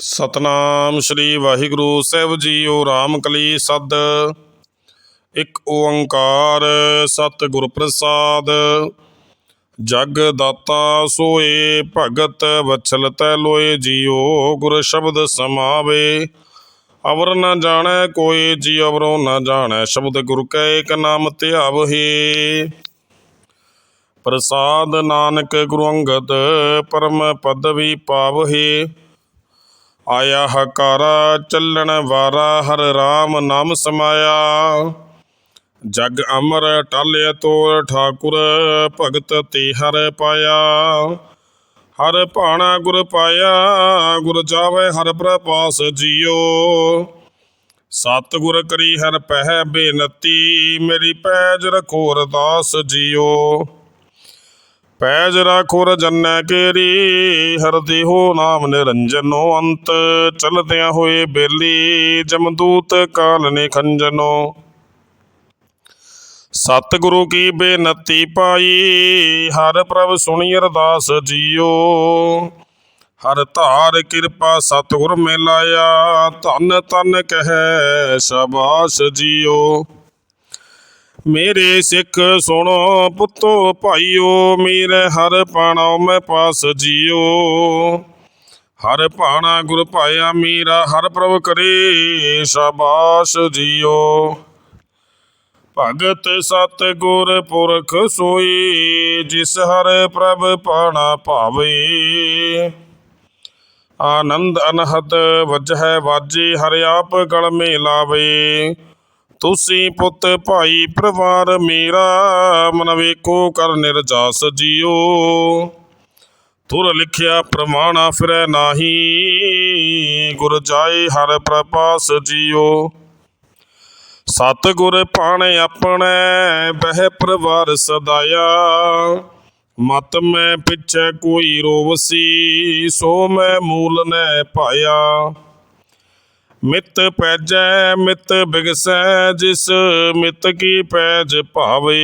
ਸਤਨਾਮ ਸ੍ਰੀ ਵਾਹਿਗੁਰੂ ਸਾਹਿਬ ਜੀਓ ਰਾਮ ਕਲੀ ਸਦ ਇੱਕ ਓੰਕਾਰ ਸਤਿਗੁਰ ਪ੍ਰਸਾਦ ਜਗ ਦਾਤਾ ਸੋਏ ਭਗਤ ਵਛਲ ਤੈ ਲੋਏ, ਜੀਓ ਗੁਰ ਸ਼ਬਦ ਸਮਾਵੇ। ਅਵਰ ਨ ਜਾਣੈ ਕੋਈ ਜੀ ਅਵਰੋ ਨ ਜਾਣੈ ਸ਼ਬਦ ਗੁਰ ਕੈ ਏਕ ਨਾਮ ਧਿਆਵਹੀ। ਪ੍ਰਸਾਦ ਨਾਨਕ ਗੁਰੂ ਅੰਗਦ ਪਰਮ ਪਦਵੀ ਪਾਵਹੀ। ਆਇਆ ਹਕਾਰਾ ਚੱਲਣ ਵਾਰਾ, ਹਰ ਰਾਮ ਨਾਮ ਸਮਾਇਆ। ਜਗ ਅਮਰ ਟਾਲਿਆ ਤੋਰ ਠਾਕੁਰ, ਭਗਤ ਤੇ ਹਰ ਪਾਇਆ। ਹਰ ਭਾਣਾ ਗੁਰ ਪਾਇਆ, ਗੁਰ ਜਾਵੇ ਹਰ ਪ੍ਰਪਾਸ ਜੀਓ। ਸਤਿਗੁਰ ਕਰੀ ਹਰ ਪਹਿ ਬੇਨਤੀ, ਮੇਰੀ ਪੈਜ ਰਖੋ ਅਰਦਾਸ ਜੀਓ। ਪੈਜ ਰਾਖੋ ਰਜਨੈ ਕੇਰੀ, ਹਰ ਹੋ ਨਾਮ ਨਿਰੰਜਨੋ ਅੰਤ, ਚਲਦਿਆਂ ਹੋਏ ਬੇਲੀ, ਜਮਦੂਤ ਕਾਲ ਨੇ ਖੰਜਨੋ ਸਤਿਗੁਰੂ ਕੀ ਬੇਨਤੀ ਪਾਈ, ਹਰ ਪ੍ਰਭ ਸੁਣੀ ਅਰਦਾਸ ਜੀਓ। ਹਰ ਧਾਰ ਕਿਰਪਾ ਸਤਿਗੁਰ ਮਿਲਾਇਆ, ਧਨ ਧੰਨ ਕਹੈ ਸ਼ਬਾਸ਼ ਜੀਓ। ਮੇਰੇ ਸਿੱਖ ਸੁਣੋ ਪੁੱਤੋ ਭਾਈਓ, ਮੇਰੇ ਹਰ ਪਾਣਾ ਮੈਂ ਪਾਸ ਜੀਓ। ਹਰ ਪਾਣਾ ਗੁਰ ਪਾਇਆ ਮੇਰਾ, ਹਰ ਪ੍ਰਭ ਕਰੇ ਸ਼ਾਬਾਸ਼ ਜੀਓ। ਭਗਤ ਸਤ ਗੁਰ ਪੁਰਖ ਸੋਈ, ਜਿਸ ਹਰ ਪ੍ਰਭ ਪਾਣਾ ਭਾਵੇ। ਆਨੰਦ ਅਨਹਤ ਵਜਹਿ ਵਾਜੇ, ਹਰਿ ਆਪ ਗਲ ਮੇ ਲਾਵੇ। ਤੁਸੀਂ ਪੁੱਤ ਭਾਈ ਪਰਿਵਾਰ ਮੇਰਾ, ਮਨ ਵੇਖੋ ਕਰ ਨਿਰਜਾਸ ਜੀਓ। ਤੁਰ ਲਿਖਿਆ ਪ੍ਰਮਾਣਾ ਫਿਰੈ ਨਾਹੀ, ਗੁਰ ਜਾਏ ਹਰ ਪ੍ਰਪਾਸ ਜੀਓ। ਸਤਿਗੁਰ ਪਾਣੇ ਆਪਣੇ, ਬਹਿ ਪਰਿਵਾਰ ਸਦਾਇਆ। ਮਤ ਮੈਂ ਪਿੱਛੇ ਕੋਈ ਰੋਵਸੀ, ਸੋ ਮੈਂ ਮੂਲ ਨੈ ਪਾਇਆ। ਮਿਤ ਪੈਜੈ, ਮਿਤ ਬਿਗਸੈ, ਜਿਸ ਮਿਤ ਕੀ ਪੈਜ ਭਾਵੇ।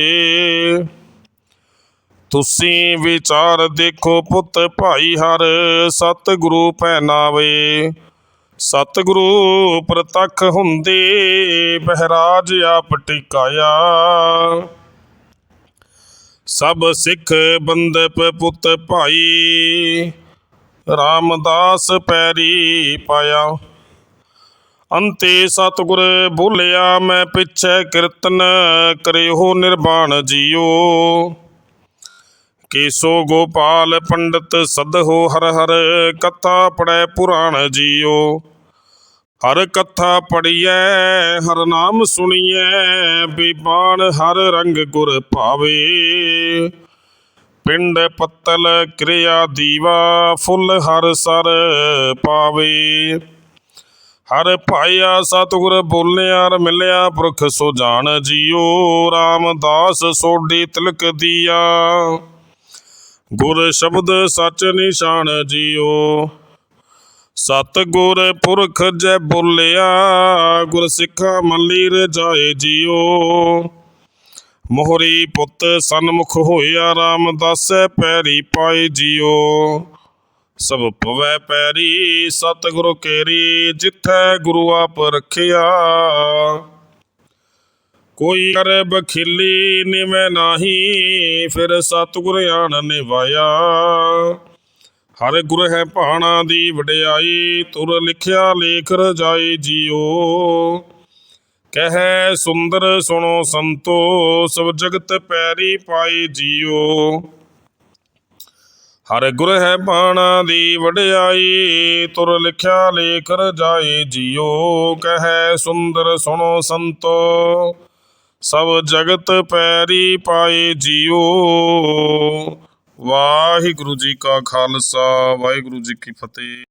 ਤੁਸੀਂ ਵਿਚਾਰ ਦੇਖੋ ਪੁੱਤ ਭਾਈ ਹਰ, ਸਤਿਗੁਰੂ ਪਹਿਨਾਵੇ। ਸਤਿਗੁਰੂ ਪ੍ਰਤੱਖ ਹੁੰਦੇ, ਬਹਿਰਾਜ ਆਪ ਟਿਕਾਇਆ। ਸਭ ਸਿੱਖ ਬੰਦਪ ਪੁੱਤ ਭਾਈ, ਰਾਮਦਾਸ ਪੈਰੀ ਪਾਇਆ। ਅੰਤੇ ਸਤਿਗੁਰ ਬੋਲਿਆ, ਮੈਂ ਪਿੱਛੇ ਕੀਰਤਨ ਕਰਿਓ ਨਿਰਵਾਣ ਜੀਓ। ਕੇਸੋ ਗੋਪਾਲ ਪੰਡਤ ਸਦਹੋ ਹਰ ਹਰ ਕਥਾ ਪੜੈ ਪੁਰਾਣ ਜੀਓ। ਹਰ ਕਥਾ ਪੜੀਐ ਹਰ ਨਾਮ ਸੁਣੀਐ, ਬੀਬਾਨ ਹਰ ਰੰਗ ਗੁਰ ਭਾਵੇ। ਪਿੰਡ ਪੱਤਲ ਕਿਰਿਆ ਦੀਵਾ, ਫੁੱਲ ਹਰ ਸਰ ਪਾਵੇ। ਹਰ ਭਾਇਆ ਸਤਿਗੁਰ ਬੋਲਿਆ ਰ ਮਿਲਿਆ ਪੁਰਖ ਸੋ ਜਾਣ ਜੀਓ, ਰਾਮਦਾਸ ਸੋਡੀ ਤਿਲਕ ਦੀਆ। ਗੁਰ ਸ਼ਬਦ ਸਚ ਨਿਸ਼ਾਨ ਜੀਓ, ਸਤਿਗੁਰ ਪੁਰਖ ਜੈ ਬੋਲਿਆ, ਗੁਰ ਸਿੱਖਾ ਮੰਲੀ ਰਜਾਏ ਜੀਓ। ਮੋਹਰੀ ਪੁੱਤ ਸਨਮੁਖ ਹੋਇਆ, ਰਾਮਦਾਸੈ ਪੈਰੀ ਪਾਏ ਜੀਓ। ਸਭ ਪਵੈ ਪੈਰੀ, ਸਤਿਗੁਰੂ ਕੇਰੀ, ਜਿੱਥੈ ਗੁਰੂ ਆਪ ਰਖਿਆ। ਕੋਈ ਕਰ ਬਖਿਲੀ ਨਿਵੇਂ ਨਾਹੀ, ਫਿਰ ਸਤਿਗੁਰ ਆਣ ਨਿਵਾਇਆ। ਹਰ ਗੁਰ ਹੈ ਭਾਣਾ ਦੀ ਵਡਿਆਈ, ਤੁਰ ਲਿਖਿਆ ਲੇਖ ਰਜਾਈ ਜੀਓ। ਕਹੈ ਸੁੰਦਰ ਸੁਣੋ ਸੰਤੋ, ਸਭ ਜਗਤ ਪੈਰੀ ਪਾਈ ਜੀਓ। ਹਰ ਗੁਰ ਹੈ ਬਾਣਾ ਦੀ ਵਡਿਆਈ, ਤੁਰ ਲਿਖਿਆ ਲੇਖ ਰਜਾਈ ਜੀਓ, ਕਹੈ ਸੁੰਦਰ ਸੁਣੋ ਸੰਤੋ। ਸਭ ਜਗਤ ਪੈਰੀ ਪਾਏ ਜੀਓ। ਵਾਹਿਗੁਰੂ ਜੀ ਕਾ ਖਾਲਸਾ, ਵਾਹਿਗੁਰੂ ਜੀ ਕੀ ਫਤਿਹ।